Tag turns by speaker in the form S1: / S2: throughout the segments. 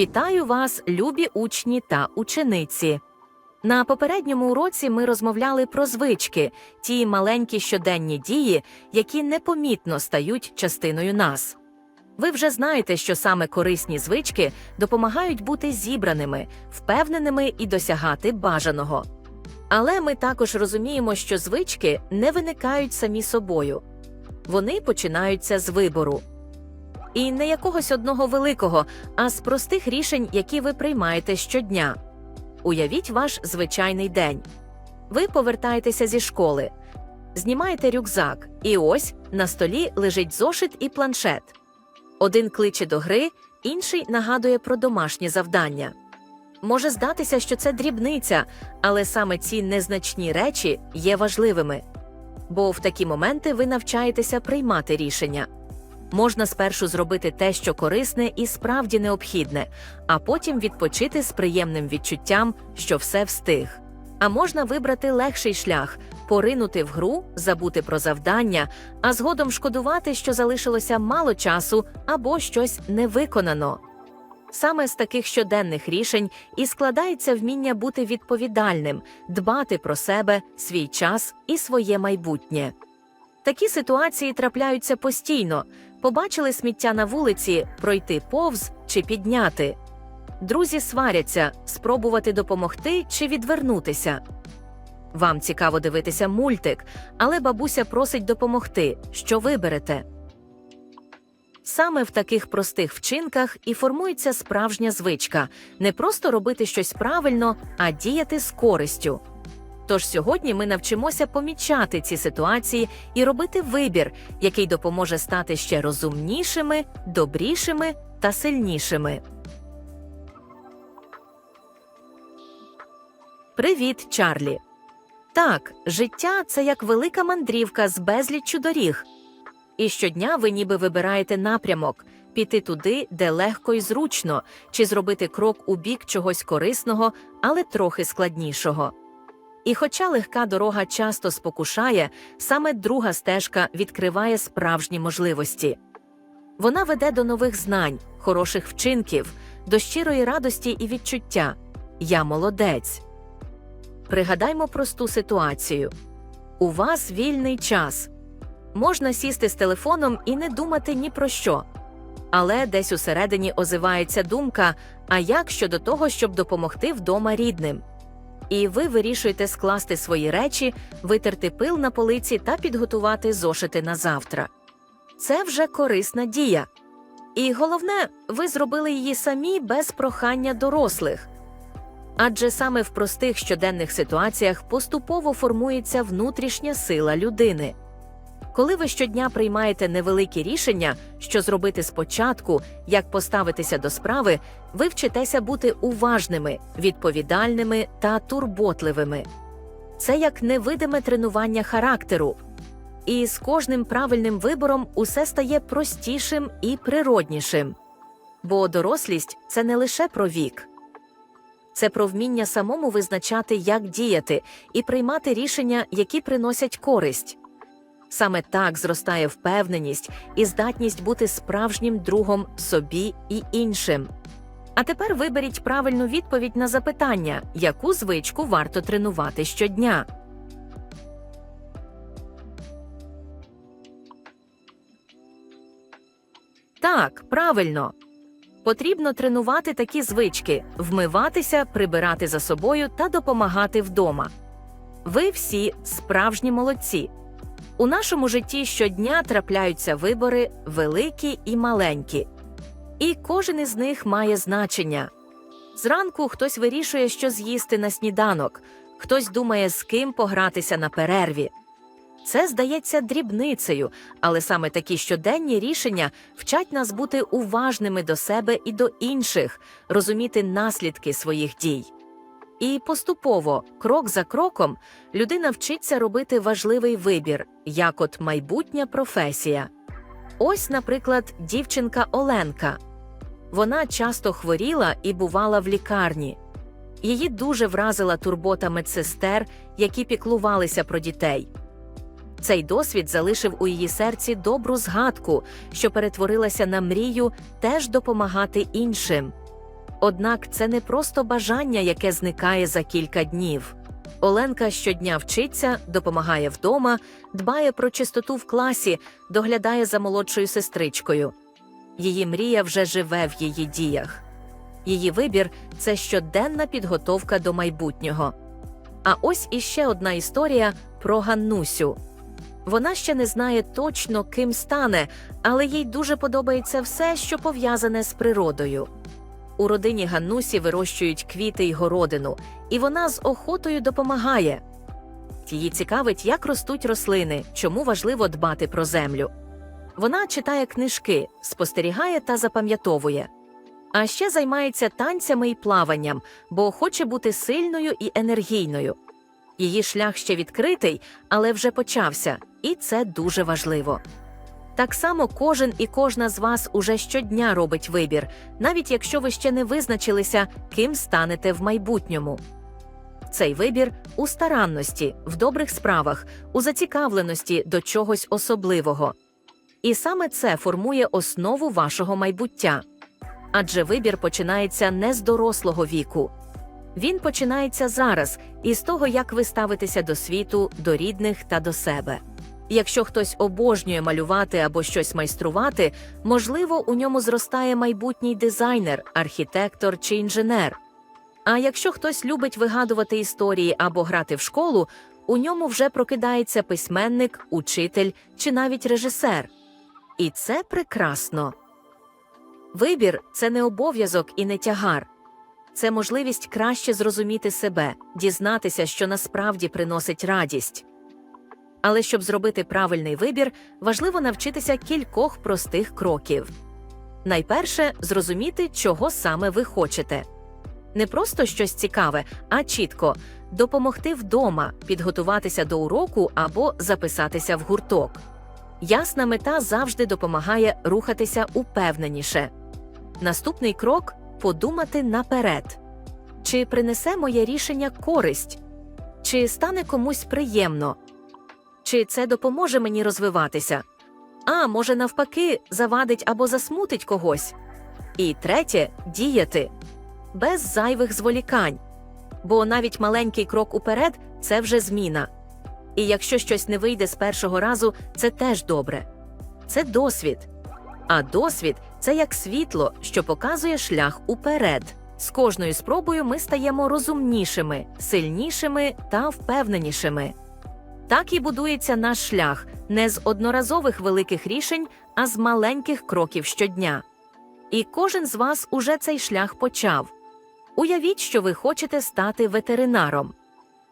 S1: Вітаю вас, любі учні та учениці. На попередньому уроці ми розмовляли про звички, ті маленькі щоденні дії, які непомітно стають частиною нас. Ви вже знаєте, що саме корисні звички допомагають бути зібраними, впевненими і досягати бажаного. Але ми також розуміємо, що звички не виникають самі собою, вони починаються з вибору. І не якогось одного великого, а з простих рішень, які ви приймаєте щодня. Уявіть ваш звичайний день. Ви повертаєтеся зі школи, знімаєте рюкзак, і ось на столі лежить зошит і планшет. Один кличе до гри, інший нагадує про домашнє завдання. Може здатися, що це дрібниця, але саме ці незначні речі є важливими. Бо в такі моменти ви навчаєтеся приймати рішення. Можна спершу зробити те, що корисне і справді необхідне, а потім відпочити з приємним відчуттям, що все встиг. А можна вибрати легший шлях поринути в гру, забути про завдання, а згодом шкодувати, що залишилося мало часу або щось не виконано. Саме з таких щоденних рішень і складається вміння бути відповідальним, дбати про себе, свій час і своє майбутнє. Такі ситуації трапляються постійно. Побачили сміття на вулиці, пройти повз чи підняти. Друзі сваряться, спробувати допомогти чи відвернутися. Вам цікаво дивитися мультик, але бабуся просить допомогти, що виберете. Саме в таких простих вчинках і формується справжня звичка не просто робити щось правильно, а діяти з користю. Тож сьогодні ми навчимося помічати ці ситуації і робити вибір, який допоможе стати ще розумнішими, добрішими та сильнішими. Привіт, Чарлі. Так, життя це як велика мандрівка з безліччю доріг. І щодня ви ніби вибираєте напрямок піти туди, де легко і зручно, чи зробити крок у бік чогось корисного, але трохи складнішого. І хоча легка дорога часто спокушає, саме друга стежка відкриває справжні можливості. Вона веде до нових знань, хороших вчинків, до щирої радості і відчуття Я молодець. Пригадаймо просту ситуацію у вас вільний час. Можна сісти з телефоном і не думати ні про що. Але десь усередині озивається думка: а як щодо того, щоб допомогти вдома рідним? І ви вирішуєте скласти свої речі, витерти пил на полиці та підготувати зошити на завтра. Це вже корисна дія. І головне, ви зробили її самі без прохання дорослих. Адже саме в простих щоденних ситуаціях поступово формується внутрішня сила людини. Коли ви щодня приймаєте невеликі рішення, що зробити спочатку, як поставитися до справи, ви вчитеся бути уважними, відповідальними та турботливими. Це як невидиме тренування характеру. І з кожним правильним вибором усе стає простішим і природнішим. Бо дорослість це не лише про вік, це про вміння самому визначати, як діяти, і приймати рішення, які приносять користь. Саме так зростає впевненість і здатність бути справжнім другом собі і іншим. А тепер виберіть правильну відповідь на запитання, яку звичку варто тренувати щодня. Так, правильно. Потрібно тренувати такі звички вмиватися, прибирати за собою та допомагати вдома. Ви всі справжні молодці. У нашому житті щодня трапляються вибори великі і маленькі, і кожен із них має значення. Зранку хтось вирішує, що з'їсти на сніданок, хтось думає, з ким погратися на перерві. Це здається дрібницею, але саме такі щоденні рішення вчать нас бути уважними до себе і до інших, розуміти наслідки своїх дій. І поступово, крок за кроком, людина вчиться робити важливий вибір, як от майбутня професія. Ось, наприклад, дівчинка Оленка. Вона часто хворіла і бувала в лікарні. Її дуже вразила турбота медсестер, які піклувалися про дітей. Цей досвід залишив у її серці добру згадку, що перетворилася на мрію теж допомагати іншим. Однак це не просто бажання, яке зникає за кілька днів. Оленка щодня вчиться, допомагає вдома, дбає про чистоту в класі, доглядає за молодшою сестричкою. Її мрія вже живе в її діях. Її вибір це щоденна підготовка до майбутнього. А ось іще одна історія про Ганнусю. Вона ще не знає точно, ким стане, але їй дуже подобається все, що пов'язане з природою. У родині Ганнусі вирощують квіти й городину, і вона з охотою допомагає. Її цікавить, як ростуть рослини, чому важливо дбати про землю. Вона читає книжки, спостерігає та запам'ятовує. А ще займається танцями і плаванням, бо хоче бути сильною і енергійною. Її шлях ще відкритий, але вже почався, і це дуже важливо. Так само кожен і кожна з вас уже щодня робить вибір, навіть якщо ви ще не визначилися, ким станете в майбутньому. Цей вибір у старанності, в добрих справах, у зацікавленості до чогось особливого. І саме це формує основу вашого майбуття. Адже вибір починається не з дорослого віку. Він починається зараз із того, як ви ставитеся до світу, до рідних та до себе. Якщо хтось обожнює малювати або щось майструвати, можливо, у ньому зростає майбутній дизайнер, архітектор чи інженер. А якщо хтось любить вигадувати історії або грати в школу, у ньому вже прокидається письменник, учитель чи навіть режисер. І це прекрасно. Вибір це не обов'язок і не тягар. Це можливість краще зрозуміти себе, дізнатися, що насправді приносить радість. Але щоб зробити правильний вибір, важливо навчитися кількох простих кроків. Найперше зрозуміти, чого саме ви хочете. Не просто щось цікаве, а чітко допомогти вдома, підготуватися до уроку або записатися в гурток. Ясна мета завжди допомагає рухатися упевненіше. Наступний крок подумати наперед. Чи принесе моє рішення користь? Чи стане комусь приємно? Чи це допоможе мені розвиватися? А може, навпаки, завадить або засмутить когось. І третє діяти без зайвих зволікань. Бо навіть маленький крок уперед це вже зміна. І якщо щось не вийде з першого разу, це теж добре. Це досвід. А досвід це як світло, що показує шлях уперед. З кожною спробою ми стаємо розумнішими, сильнішими та впевненішими. Так і будується наш шлях не з одноразових великих рішень, а з маленьких кроків щодня. І кожен з вас уже цей шлях почав. Уявіть, що ви хочете стати ветеринаром.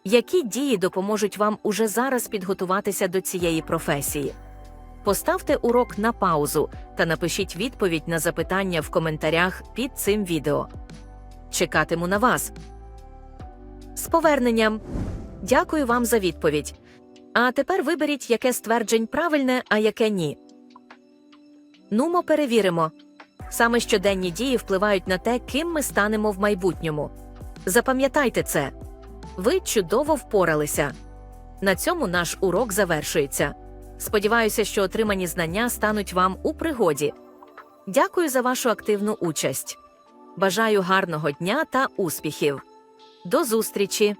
S1: Які дії допоможуть вам уже зараз підготуватися до цієї професії? Поставте урок на паузу та напишіть відповідь на запитання в коментарях під цим відео. Чекатиму на вас. З поверненням. Дякую вам за відповідь. А тепер виберіть, яке стверджень правильне, а яке ні. Нумо перевіримо. Саме щоденні дії впливають на те, ким ми станемо в майбутньому. Запам'ятайте це. Ви чудово впоралися. На цьому наш урок завершується. Сподіваюся, що отримані знання стануть вам у пригоді. Дякую за вашу активну участь. Бажаю гарного дня та успіхів. До зустрічі!